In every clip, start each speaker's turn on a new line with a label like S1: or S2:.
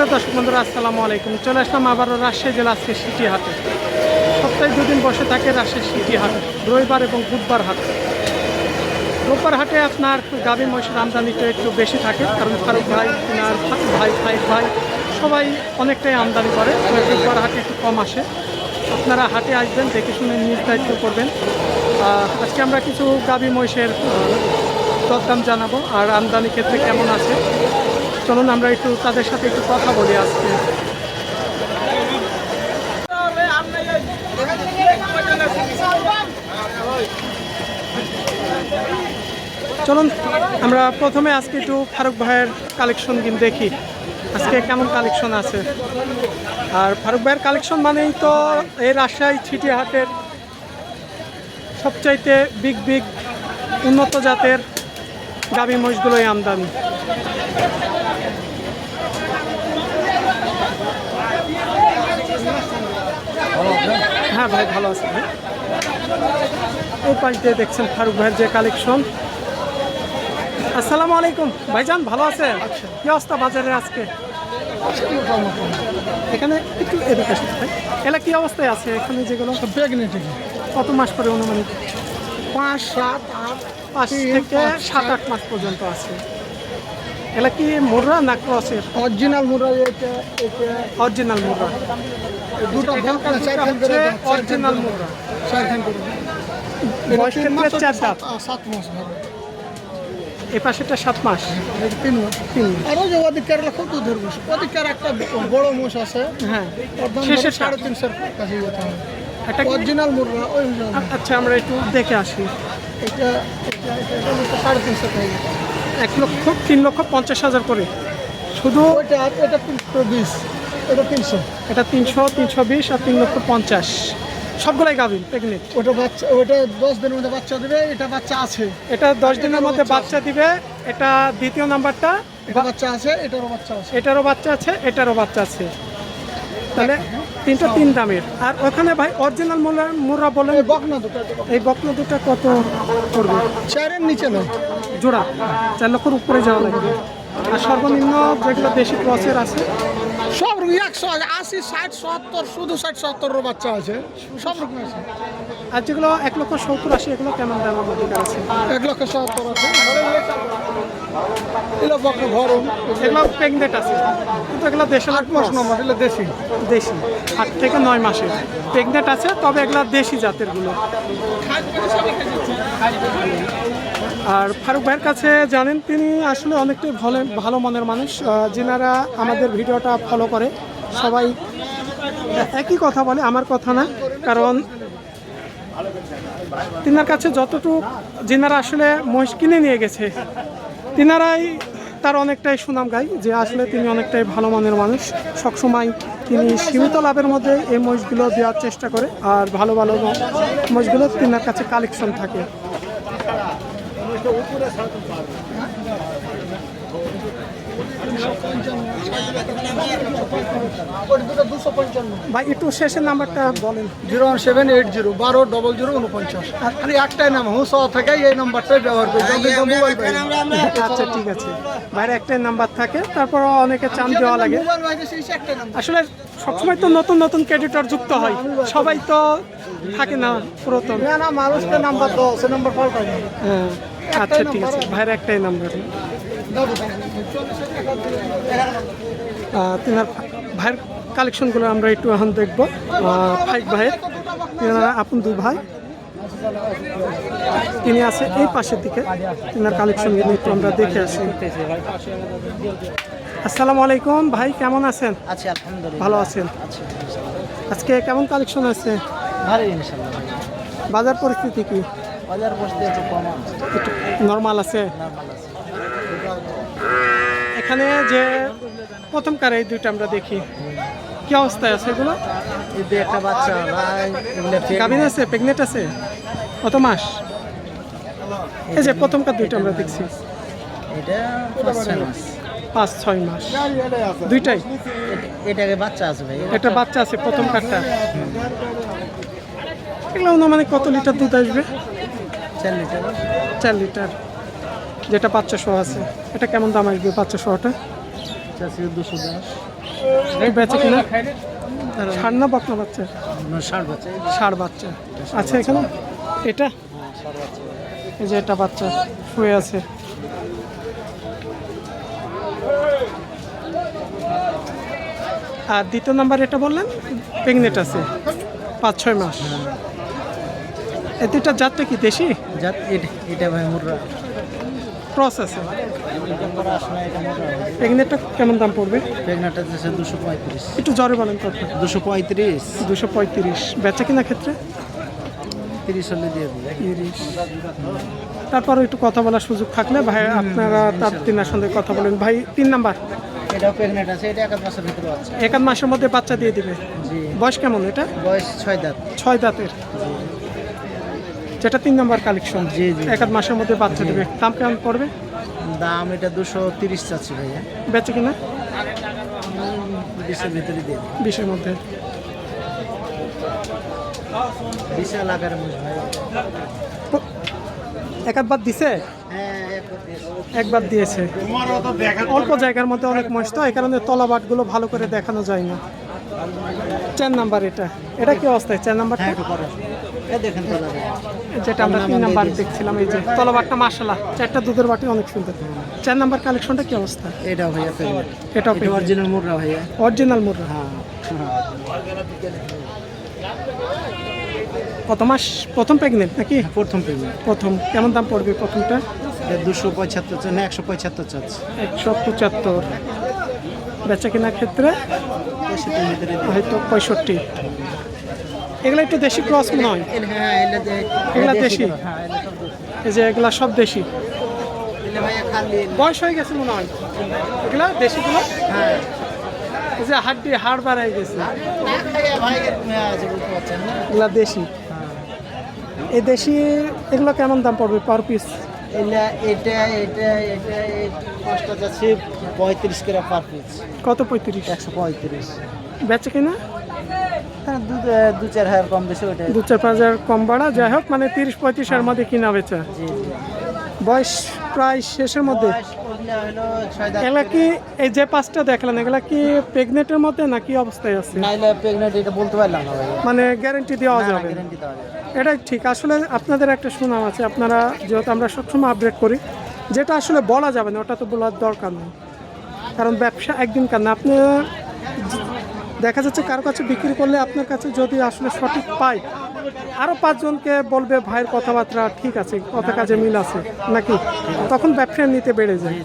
S1: সুপ্রিয় দর্শক বন্ধুরা, আসসালামু আলাইকুম। চলে আসলাম আবারও রাজশাহী জেলা আজকে সিটি হাটে সপ্তাহে দুদিন বসে থাকে রাজশাহী সিটি হাট রবিবার এবং বুধবার হাট। রোববার হাটে আপনার গাভী মহিষের আমদানিটা একটু বেশি থাকে, কারণ ফারুক ভাই তিনার ভাই ভাই ভাই সবাই অনেকটাই আমদানি করে। তবে বুধবার হাটে একটু কম আসে। আপনারা হাটে আসবেন, দেখে শুনে নিজ দায়িত্ব করবেন। আজকে আমরা কিছু গাভী মহিষের দরদাম জানাব, আর আমদানি ক্ষেত্রে কেমন আছে। চলুন আমরা একটু তাদের সাথে একটু কথা বলি আজকে। চলুন, আমরা প্রথমে আজকে একটু ফারুক ভাইয়ের কালেকশন কিন্তু দেখি। আজকে কেমন কালেকশন আছে? আর ফারুক ভাইয়ের কালেকশন মানেই তো এই রাজশাহী ছিটি হাটের সবচাইতে বিগ বিগ উন্নত জাতের গাভী মহিষগুলোই আমদানি। হ্যাঁ ভাই ভালো আছে। ভাই এই পাশ দিয়ে দেখছেন ফারুক ভাইয়ের যে কালেকশন আসসালামু আলাইকুম। ভাইজান ভালো আছেন? কি অবস্থা বাজারে আজকে? এখানে একটু এদিকে ভাই। এলা কি অবস্থায় আছে এখানে যেগুলো? কত মাস পরে অনুমানিক
S2: পাঁচ সাত আট
S1: পাঁচ থেকে সাত আট মাস পর্যন্ত আছে। এলা কি মোররা না ক্রসের?
S2: অরিজিনাল মুরা এটা এটা
S1: অরিজিনাল মোররা
S2: দুটো ভাগ চার করে
S1: অরিজিনাল
S2: করে চার খান করে
S1: বয়স ক্ষেত্রে চার দাঁত।
S2: সাত মাস ধরে
S1: এ পাশেটা সাত মাস।
S2: তিন মাস।
S1: তিন মাস।
S2: যে ওদিকের কত ধরবো? একটা বড় মোষ আছে।
S1: হ্যাঁ।
S2: সাড়ে তিনশোর কাছে যেতে হবে।
S1: এটা
S2: অরিজিনাল মুরগা ওই
S1: আচ্ছা আমরা একটু দেখে আসি।
S2: এটা এটা এটা এটা সাড়ে তিনশো টাকা।
S1: এক লক্ষ তিন লক্ষ পঞ্চাশ হাজার করে। শুধু
S2: ওইটা এটা তিনশো বিশ এটা তিনশো।
S1: এটা তিনশো তিনশো বিশ আর তিন লক্ষ পঞ্চাশ। সবগুলাই গাভিন প্রেগনেন্ট
S2: ওটা বাচ্চা ওটা দশ দিনের মধ্যে বাচ্চা দেবে এটা বাচ্চা আছে।
S1: এটা দশ দিনের মধ্যে বাচ্চা দিবে এটা দ্বিতীয় নাম্বারটা
S2: এটা বাচ্চা আছে এটারও বাচ্চা আছে।
S1: এটারও বাচ্চা আছে এটারও বাচ্চা আছে। তাহলে তিনটা তিন দামের। আর ওখানে ভাই অরিজিনাল মোলা মোরা বলেন
S2: এই বকনা দুটো
S1: এই বকনা। দুটো কত করবে
S2: চারের নিচে নয়।
S1: জোড়া চার লক্ষর উপরে যাওয়া লাগবে। আর সর্বনিম্ন যেগুলো দেশি ক্রসের আছে
S2: সব একশো আশি ষাট সত্তর শুধু ষাট সত্তর বাচ্চা আছে। সব রকম আছে।
S1: আর যেগুলো এক লক্ষ সত্তর আশি এগুলো কেমন দাম আছে
S2: এক লক্ষ সত্তর আছে। এগুলো বকনা গরম
S1: এগুলো প্রেগনেন্ট আছে। কিন্তু এগুলো দেশে
S2: আট মাস। এগুলো দেশি।
S1: দেশি। আট থেকে নয় প্রেগনেন্ট আছে তবে এগুলো দেশি জাতেরগুলো। আর ফারুক ভাইয়ের কাছে জানেন তিনি আসলে অনেকটাই ভালো ভালো মনের মানুষ। যেনারা আমাদের ভিডিওটা ফলো করে সবাই একই কথা বলে আমার কথা না কারণ তিনার কাছে যতটুকু যেনারা আসলে মহিষ কিনে নিয়ে গেছে তিনারাই তার অনেকটাই সুনাম গাই, যে আসলে তিনি অনেকটাই ভালো মানের মানুষ। সবসময় তিনি সীমিত লাভের মধ্যে এই মোষগুলো দেওয়ার চেষ্টা করে, আর ভালো ভালো মোষগুলো তিনার কাছে কালেকশন থাকে
S2: ওই দুটো দুশো পঞ্চান্ন
S1: ভাই একটু শেষের নাম্বারটা বলেন।
S2: Zero one seven eight zero বারো ডবল জিরো উনপঞ্চাশ আর একটাই নাম হুঁ সহ থেকে এই নাম্বারটাই ব্যবহার করি পাই।
S1: আচ্ছা ঠিক আছে। বাইরে একটাই নাম্বার থাকে তারপর অনেকে চান দেওয়া লাগে। আসলে সবসময় তো নতুন নতুন ক্রেডিটর যুক্ত হয়। সবাই তো থাকে না পুরাতন।
S2: না না মানুষকে নাম্বার সে নাম্বার পাল্টাই
S1: হ্যাঁ আচ্ছা ঠিক আছে। ভাইয়ের একটাই নাম্বার। তিনার ভাইয়ের কালেকশনগুলো আমরা একটু এখন দেখব। ফাইভ ভাইয়ের তিনারা আপন দুই ভাই। তিনি আছে এই পাশের দিকে তিনার কালেকশনগুলো একটু আমরা দেখে আসি। আসসালামু আলাইকুম ভাই কেমন আছেন?
S3: আছি আলহামদুলিল্লাহ।
S1: ভালো আছেন? আজকে কেমন কালেকশন আছে? বাজার পরিস্থিতি কি?
S3: বাজার বসতে একটু কম
S1: একটু নর্মাল আছে?
S3: নর্মাল আছে।
S1: এখানে যে প্রথম কার এই দুইটা আমরা দেখি। কি অবস্থায় আছে এগুলো?
S3: একটা বাচ্চা
S1: গাভিন আছে প্রেগনেন্ট আছে? কত মাস? এই যে প্রথম কার দুইটা আমরা দেখছি।
S3: পাঁচ ছয় মাস।
S1: দুইটাই?
S3: এটা- এটাকে বাচ্চা আছে ভাই
S1: একটা বাচ্চা। আছে প্রথম কারটা। এগুলো মানে কত লিটার দুধ আসবে?
S3: চার লিটার।
S1: চার লিটার। যেটা সহ আছে। এটা কেমন দাম আসবে বাচ্চা সহটা
S3: চাচ্ছি দুশো দশ।
S1: এই বেচে কিনা? ষাড় না বকনা বাচ্চা?
S3: ষাট বাচ্চা।
S1: আচ্ছা এখানে? এটা?
S3: হ্যাঁ, বাচ্চা
S1: এই যে এটা বাচ্চা শুয়ে আছে। আর দ্বিতীয় নাম্বার এটা বললেন? প্রেগনেন্ট আছে। পাঁচ ছয় মাস। এই দুইটা জাতটা কি দেশি?
S3: এটা- এটা ভাই মুর্রা
S1: ক্রস আছে প্রেগনেন্টটা কেমন দাম পড়বে?
S3: প্রেগনাটা দিচ্ছে দুশো পঁয়ত্রিশ।
S1: একটু জ্বরে বলেন কত
S3: দুশো পঁয়ত্রিশ।
S1: দুশো পঁয়ত্রিশ। বেচা কিনা ক্ষেত্রে?
S3: তিরিশ হলে দিয়ে দিবে।
S1: তিরিশ। তারপরে একটু কথা বলার সুযোগ থাকলে ভাই আপনারা তার তিনার সঙ্গে কথা বলেন। ভাই তিন নাম্বার?
S3: এটাও প্রেগনেন্ট আছে এটা এক মাসের ভিতরে আছে।
S1: একাধ মাসের মধ্যে বাচ্চা দিয়ে দিবে। বয়স কেমন এটা?
S3: বয়স ছয় দাঁত।
S1: ছয় দাঁতের। যেটা তিন নম্বর কালেকশন
S3: জি, জি।
S1: এক আধ মাসের মধ্যে বাচ্চা দেবে। দাম কেমন পড়বে?
S3: দাম এটা দুশো তিরিশ চাচ্ছি ভাইয়া।
S1: বেচে কিনা?
S3: বিশের ভিতরে দিয়ে
S1: বিশের মধ্যে।
S3: বিশাল আকারের মুজ ভাই
S1: এক আধবার দিছে?
S3: হ্যাঁ দিয়েছে।
S1: একবার দিয়েছে। অল্প জায়গার মধ্যে অনেক তো এই কারণে তলাবাটগুলো ভালো করে দেখানো যায় না। চার নাম্বার এটা। এটা কি অবস্থায়? চার নাম্বারটা?
S3: হ্যাঁ
S1: যেটা আমরা তিন নাম্বার দেখছিলাম এই যে তলাবাটটা মাসালা চারটা দুধের বাটি অনেক সুন্দর। চার নাম্বার কালেকশনটা কি অবস্থা?
S3: এটাও ভাইয়া এটা অরিজিনাল মুর্রা ভাইয়া।
S1: অরিজিনাল মুদ্রা
S3: হ্যাঁ। হ্যাঁ
S1: কত মাস? প্রথম প্রেগনেন্ট নাকি?
S3: প্রথম প্রেগনেন্ট
S1: প্রথম। কেমন দাম পড়বে প্রথমটা?
S3: দুশো পঁচাত্তর না একশো পঁচাত্তর চাচ্ছে।
S1: একশো পঁচাত্তর। বেচা কেনার ক্ষেত্রে? হয়তো পঁয়ষট্টি। এগুলো একটু দেশি ক্রস মনে হয়।
S3: হ্যাঁ
S1: এগুলা দেশি?
S3: হ্যাঁ দেশি।
S1: এই যে এগুলা সব দেশি।
S3: ভাইয়া খালি
S1: বয়স হয়ে গেছে মনে হয়। এগুলা দেশিগুলো?
S3: হ্যাঁ।
S1: এই যে হাড্ডি হাড় বাড়াই গেছে। এগুলা দেশি।
S3: হ্যাঁ।
S1: এই দেশি এগুলো কেমন দাম পড়বে পার পিস
S3: এটা এটা এটা এই পাঁচটা যাচ্ছে পঁয়ত্রিশ করে পার পিস
S1: কত পঁয়ত্রিশ?
S3: একশো পঁয়ত্রিশ।
S1: বেচে কিনা?
S3: হ্যাঁ দু চার হাজার কম বেশি ওটা
S1: দু চার পাঁচ হাজার কম বাড়া যাই হোক মানে তিরিশ পঁয়ত্রিশের মধ্যে কিনা বেচা। বয়স প্রায় শেষের মধ্যে। এগুলা কি এই যে পাঁচটা দেখলেন এগুলা কি প্রেগনেন্টের মধ্যে নাকি অবস্থায় আছে?
S3: এটা বলতে পারলাম না
S1: মানে গ্যারেন্টি দেওয়া যাবে। এটাই ঠিক। আসলে আপনাদের একটা সুনাম আছে আপনারা যেহেতু আমরা সবসময় আপডেট করি যেটা আসলে বলা যাবে না ওটা তো বলার দরকার নেই। কারণ ব্যবসা একদিন কার না আপনি দেখা যাচ্ছে কারও কাছে বিক্রি করলে আপনার কাছে যদি আসলে সঠিক পাই আরও পাঁচজনকে বলবে ভাইয়ের কথাবার্তা ঠিক আছে কথা কাজে মিল আছে নাকি? তখন ব্যবসা নিতে বেড়ে যায়।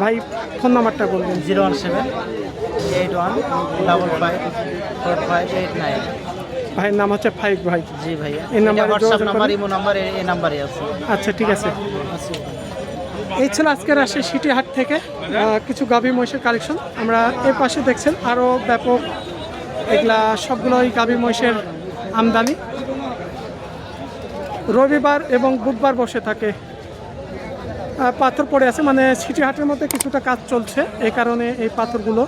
S1: ভাই ফোন নাম্বারটা বলবেন।
S3: Zero one seven eight one double five four five eight nine.
S1: ভাইয়ের নাম হচ্ছে ফাইভ ভাই।
S3: জি ভাইয়া।
S1: এই নাম্বারে
S3: এই নাম্বারে আছে।
S1: আচ্ছা ঠিক আছে। এই ছিল আজকের আসে সিটি হাট থেকে কিছু গাভী মহিষের কালেকশন। আমরা এর পাশে দেখছেন আরও ব্যাপক এগুলা সবগুলোই গাভী মহিষের আমদানি। রবিবার এবং বুধবার বসে থাকে। পাথর পড়ে আছে মানে সিটি হাটের মধ্যে কিছুটা কাজ চলছে, এই কারণে এই পাথরগুলো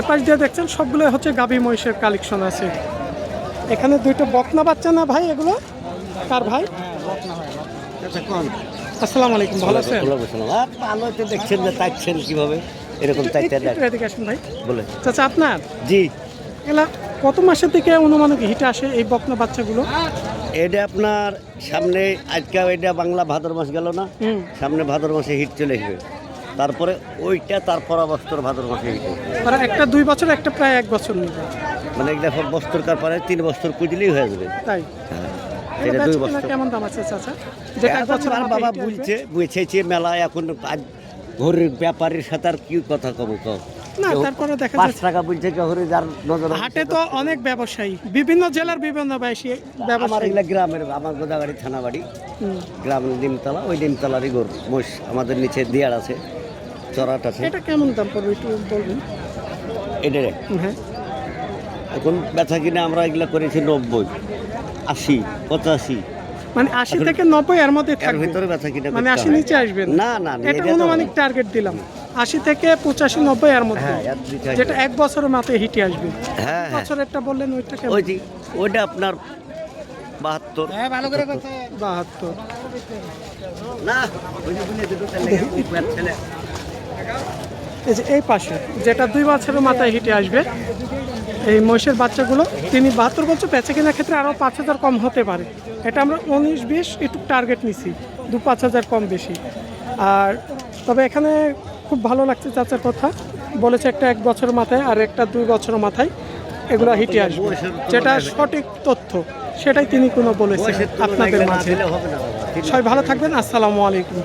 S1: এপাশ দিয়ে দেখছেন সবগুলো হচ্ছে গাভী মহিষের কালেকশন আছে। এখানে দুইটা বকনা বাচ্চা না ভাই এগুলো? কার ভাই? আসসালামু আলাইকুম ভালো আছেন?
S4: ভালো দেখছেন যে তাকছেন কীভাবে এরকম তাইতে
S1: ভাই।
S4: বলে
S1: চাচা আপনার?
S4: জি।
S1: এগুলা কত মাসের থেকে অনুমানিক হিটে আসে এই বকনা বাচ্চাগুলো?
S4: এটা আপনার সামনে আজকে এটা বাংলা ভাদর মাস গেল না? সামনে ভাদর মাসে হিট চলে আসবে। তারপরে ওইটা তারপর বস্ত্র ভাদর মাসে হিট।
S1: আর একটা দুই বছর একটা প্রায় এক বছর নিবে।
S4: মানে এটা বস্ত্র তারপরে তিন বস্ত্র কুদিলেই হয়ে যাবে।
S1: তাই?
S4: হ্যাঁ
S1: এটা
S4: দুই বস্ত্র।
S1: কেমন দাম আছে চাচা? যেটা এক বছর
S4: আমার বাবা বুঝছে বুঝেছে মেলা এখন আজ ঘরের ব্যাপারের সাথে আর কি কথা কব কও?
S1: না তারপরে দেখা যাচ্ছে।
S4: টাকা বলছে জহরে যার নজর
S1: হাটে তো অনেক ব্যবসায়ী বিভিন্ন জেলার বিভিন্ন ব্যবসায়ী
S4: আমার গ্রামের আমার গোদাগাড়ি থানা বাড়ি
S1: হুম।
S4: গ্রাম নিমতলা ওই নিমতলারই গোর মোষ আমাদের নিচে দিয়ার আছে চড়াট আছে।
S1: এটা কেমন দাম পড়বে একটু বলবেন?
S4: এটারে
S1: হ্যাঁ।
S4: এখন বেচা কিনে আমরা এগুলা করেছি নব্বই আশি পঁচাশি।
S1: মানে আশি থেকে নব্বই এর মধ্যে থাকবে।
S4: ভিতরে ব্যথা কিনা
S1: মানে আশি নিচে আসবেন
S4: না। না
S1: এটা
S4: এটা
S1: অনুমানিক টার্গেট দিলাম। আশি থেকে পঁচাশি নব্বই এর মধ্যে।
S4: হ্যাঁ।
S1: যেটা এক বছরের মাথায় হিটে আসবে।
S4: হ্যাঁ হ্যাঁ।
S1: বছরেরটা বললেন ওইটা কেমন?
S4: ওই যে ওইটা আপনার বাহাত্তর।
S1: বাহাত্তর।
S4: না ওই যে বুঝলে দুটো তেলে
S1: এই যে এই পাশে যেটা দুই বছরের মাথায় হিটে আসবে এই মহিষের বাচ্চাগুলো তিনি বাহাত্তর বছর বেচে কেনার ক্ষেত্রে আরও পাঁচ হাজার কম হতে পারে। এটা আমরা উনিশ বিশ একটু টার্গেট নিছি দু পাঁচ হাজার কম বেশি। আর তবে এখানে খুব ভালো লাগছে চাচার কথা। বলেছে একটা এক বছর মাথায় আর একটা দুই বছর মাথায় এগুলো হিটে আসবে। যেটা সঠিক তথ্য সেটাই তিনি কোনো বলেছেন আপনাদের মাঝে। সবাই ভালো থাকবেন আসসালামু আলাইকুম।